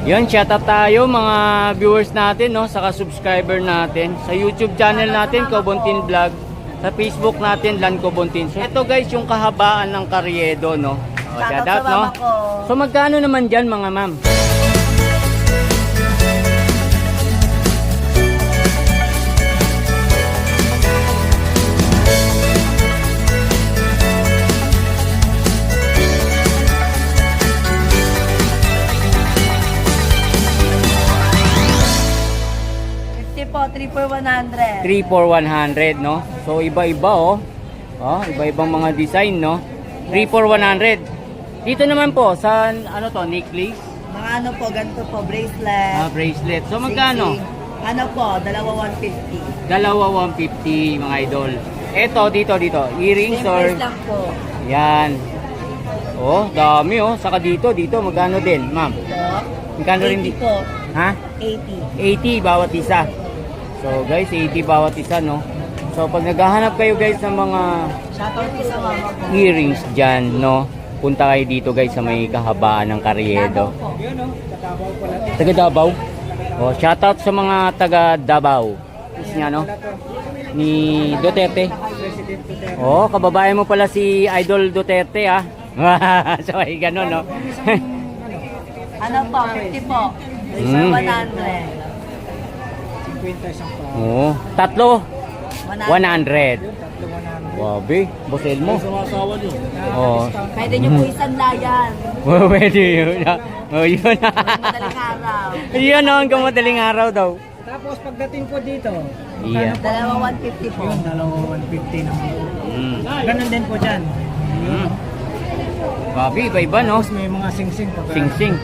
Yun, shoutout tayo mga viewers natin, no, saka subscriber natin. Sa YouTube channel natin, Kobontin Vlog. Sa Facebook natin, Lan Kobontin. So, ito guys, yung kahabaan ng Karyedo, no. O, Shoutout shoutout, no. So, magkano naman dyan, mga ma'am? Po, 3 for 100. 3 for 100, no? So, iba-iba, oh. Oh, iba-ibang mga design, no? 3 for 100. Dito naman po, sa, ano to, necklace? Mga ano po, ganito po, bracelet. Ah, bracelet. So, magkano? Ano po, dalawa 150. Dalawa 150 mga idol. Ito dito dito, earrings Same or lang po. yan. Oh, dami oh. Saka dito dito magkano din, ma'am? Ito, Magkano rin 80 dito? po, Ha? 80. 80 bawat isa. So guys, 80 bawat isa no. So pag naghahanap kayo guys ng mga earrings dyan no, punta kayo dito guys sa may kahabaan ng Karyedo. Taga Davao. Oh, shout out sa mga taga Davao. Is niya no? Ni Duterte. Oh, kababayan mo pala si Idol Duterte ah. so ay ganun no. ano po, 50 po. Mm. 100. 50 isang paa. Oo. Tatlo, 100. Yun, tatlo 100. Wabi, boss Elmo. Sumasawa nyo. Oo. Pwede nyo po isang layan. Pwede yun. Oh, yun. Madaling araw. yun oh, hanggang madaling araw daw. Tapos pagdating po dito, Iya. Dalawa 150 po. yun, dalawa 150 na. Mm. Ganun din po dyan. Mm. Wabi, iba-iba no. Tapos may mga sing-sing pa. Sing-sing.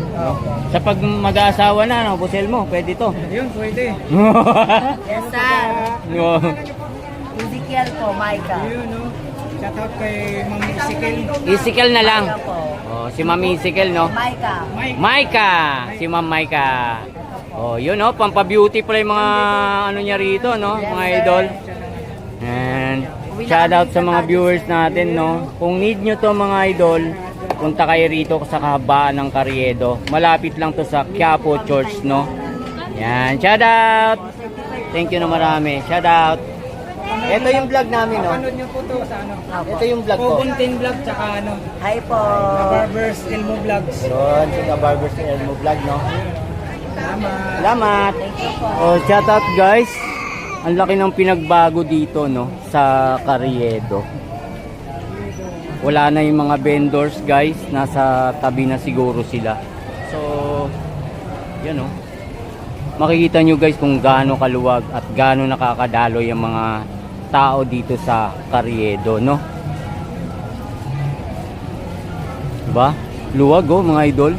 Sa pag mag-aasawa na, no, bosel mo, pwede to. Yun, pwede. Yes, sir. no. Ezekiel po, Micah. Yun, no. Shout out kay Ma'am Isikel. Isikel na lang. Micah po. Oh, si Mami Isikel, no? Micah. Mike. Maika! Si Ma'am Maika. Oh, yun, no? Pampabeauty pala yung mga ano niya rito, no? Mga idol. And shout out sa mga viewers natin, no? Kung need nyo to mga idol, punta kayo rito sa kahabaan ng Karyedo. Malapit lang to sa Quiapo Church, no? Yan, shout out! Thank you na marami. Shout out! Ito yung vlog namin, no? Panood nyo po to sa ano. Ito yung vlog ko. Pupuntin vlog tsaka ano. Hi po. Barbers Elmo Vlogs. Yun, si Barbers Elmo Vlog, no? Salamat. Salamat! Thank you po. Oh, shout out guys. Ang laki ng pinagbago dito no sa Carriedo. Wala na yung mga vendors guys, nasa tabi na siguro sila. So, yan oh. Makikita nyo guys kung gaano kaluwag at gaano nakakadalo yung mga tao dito sa Carriedo, no? Diba? Luwag oh mga idol.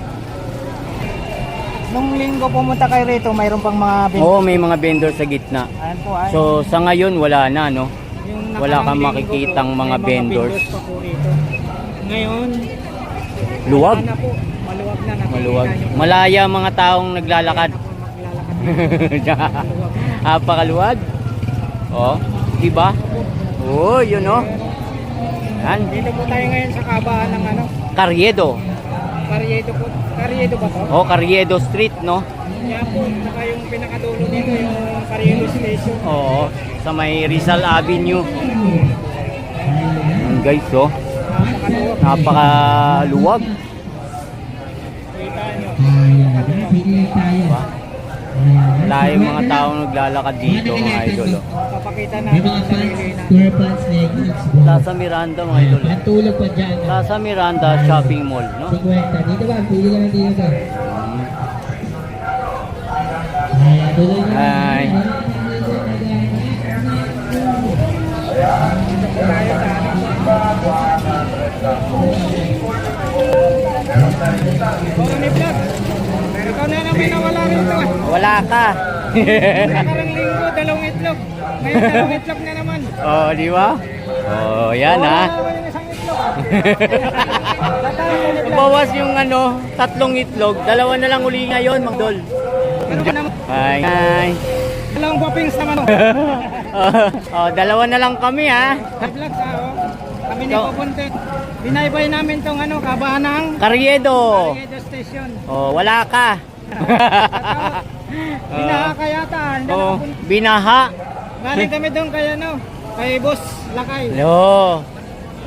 Nung linggo pumunta kayo rito, mayroon pang mga bin- Oo, may mga vendor sa gitna. Ayan po, ay. So sa ngayon wala na no. Yung wala kang makikitang mga vendors. po rito. Ngayon, Luwag. wala na po. Maluwag na. Maluwag. Malaya mga taong naglalakad. Napakaluwag. Oh, di ba? Oh, yun oh. Yan. Dito po tayo ngayon sa kabaan ng ano, Carriedo. Carriedo po. Carriedo ba to? Oh, Carriedo Street, no? Yan po, saka yung pinakadulo dito yung Carriedo Station. Oo, sa may Rizal Avenue. Yan guys, oh. Napakaluwag. Napakaluwag. Kita nyo. Diba? Wala yung mga taong naglalakad dito, mga idol. Oh. Papakita natin ang sarili natin. Square pants leggings, bro. Plaza Miranda, mga idol. Ang tulog pa dyan. ah. Plaza Miranda Shopping Mall, no? 50. Dito ba? Pili ka lang dito ka. Na. Hi. Na ah. Wala ka. Nakarang linggo, dalawang itlog. Ngayon, dalawang itlog na naman. oh, di ba? Oh, yan ha. itlog. Bawas yung ano, tatlong itlog. Dalawa na lang uli ngayon, Magdol. Hi. Hi. Dalawang guwapings naman. oh. oh, oh, dalawa na lang kami ha. Vlog sa oh. Kami ni So- Pupuntit. Binaybay namin tong ano, kabahan ng Karyedo. Carriedo Station. Oh, wala ka. Binaha ka yata. Hindi oh, nakapunta. binaha. Galing kami doon kay ano, kay Boss Lakay. Yo.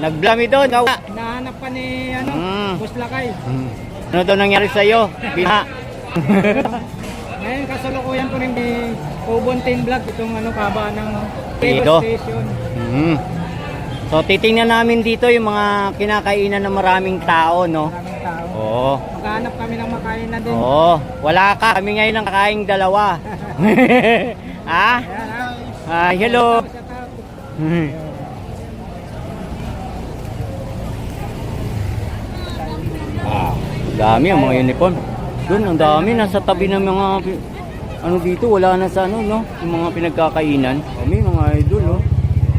Nagblami doon. Nahanap ka ni ano, Mm. Boss Lakay. Hmm. Ano daw nangyari sa iyo? Binaha. Ngayon kasalukuyan ko rin ni Ubuntin Vlog itong ano kaba ng Dito. Station. Mhm. So titingnan namin dito yung mga kinakainan ng maraming tao, no? Maraming tao. Oo. Maghanap kami ng makain na din. Oo. Wala ka. Kami ngayon ang kakaing dalawa. ha? Ha. Ah, hello. Ah, dami ang mga uniform. Doon, ang dami. Nasa tabi ng mga... Ano dito, wala na sa ano, no? Yung mga pinagkakainan. Kami, mga idol, no?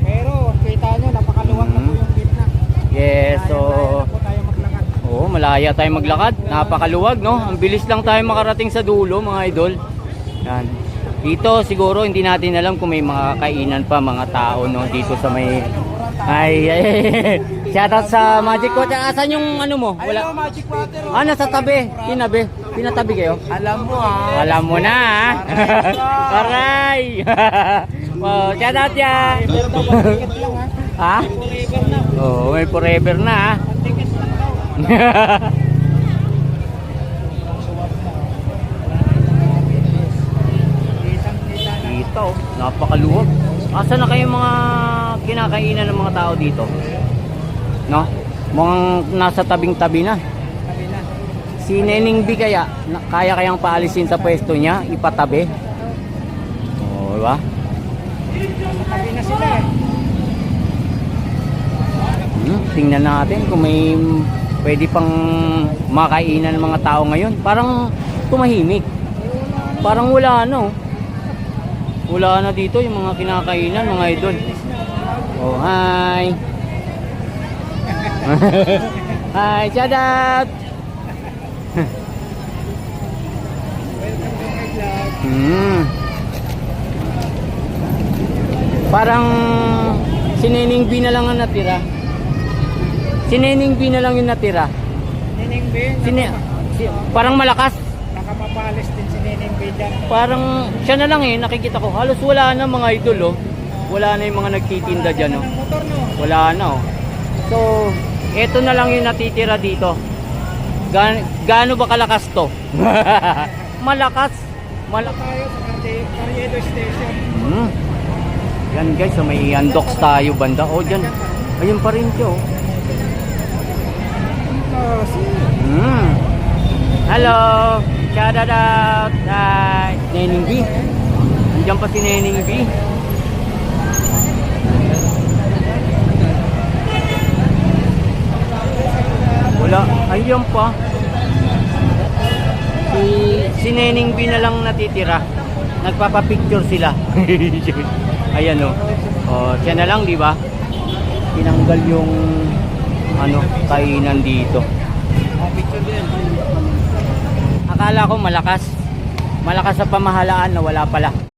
Pero kita nyo, napakaluwag na po Mm. yung gitna. Yes, so... Kaya na po tayo maglakad. Oo, malaya tayo maglakad. Napakaluwag, no? Ang bilis lang tayo makarating sa dulo, mga idol. Yan. Dito, siguro, hindi natin alam kung may mga kainan pa, mga tao, no? Dito sa may... Ay, ay, Shoutout sa Magic Water. Asan yung ano mo? Wala. Magic water. Ah, nasa tabi. Tinabi. Pinatabi kayo? Alam mo ha. Alam mo na, ha? Aray! wow, shoutout yan! Ticket lang ha. ha? Oo, may forever na, ha? Ticket lang daw. Kitang kita na. Dito, napakaluwag. Asa na kayo mga kinakainan ng mga tao dito? No? Mga nasa tabing-tabi na. Si Nening B kaya, kaya kayang paalisin sa pwesto niya, ipatabi? Oo, diba? Sabi na sila eh. Hmm, tingnan natin kung may pwede pang makainan ng mga tao ngayon. Parang tumahimik. Parang wala oh. Wala na dito yung mga kinakainan, mga idol. Oh, hi. hi, shout out. Hmm. Parang si Nening B na lang ang natira. Si Nening B na lang yung natira. Nining B. Sini, si, parang malakas. Nakamapalis din si Nining B dyan. Parang siya na lang eh, nakikita ko. Halos wala na mga idol oh. Wala na yung mga nagtitinda dyan oh. Wala na oh. So, eto na lang yung natitira dito. Gan gaano ba kalakas to? Malakas. Malakas. Tayo sa Carriedo Station. Hmm. Yan guys, so may undox tayo banda. Oh, dyan. Ayun pa rin siya oh. Oh. Hmm. Hello. Shout out. Hi. Nening B. Nandiyan pa si Nening B. Wala. Ayun pa. Si, si Nening B na lang natitira. Nagpapapicture sila. Ayan o. Oh. siya na lang, di ba? Tinanggal yung ano, kainan dito. Akala ko malakas. Malakas sa pamahalaan na wala pala.